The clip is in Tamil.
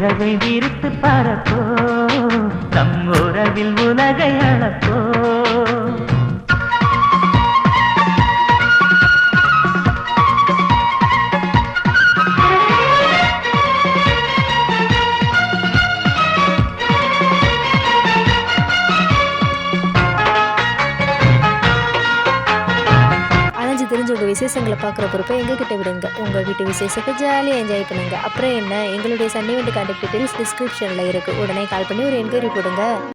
நிலவை விரித்து பறப்போ தம் உறவில் உலகை அளப்போ. தெரிஞ்ச உங்கள் விசேஷங்களை பார்க்குற பொறுப்பை எங்ககிட்ட விடுங்க. உங்கள் வீட்டு விசேஷத்தை ஜாலியாக என்ஜாய் பண்ணுங்க. அப்புறம் என்ன? எங்களுடைய சன்னி வண்டி கான்டாக்ட் டீட்டெயில்ஸ் டிஸ்கிரிப்ஷனில் இருக்குது உடனே கால் பண்ணி ஒரு என்கொயரி போடுங்க.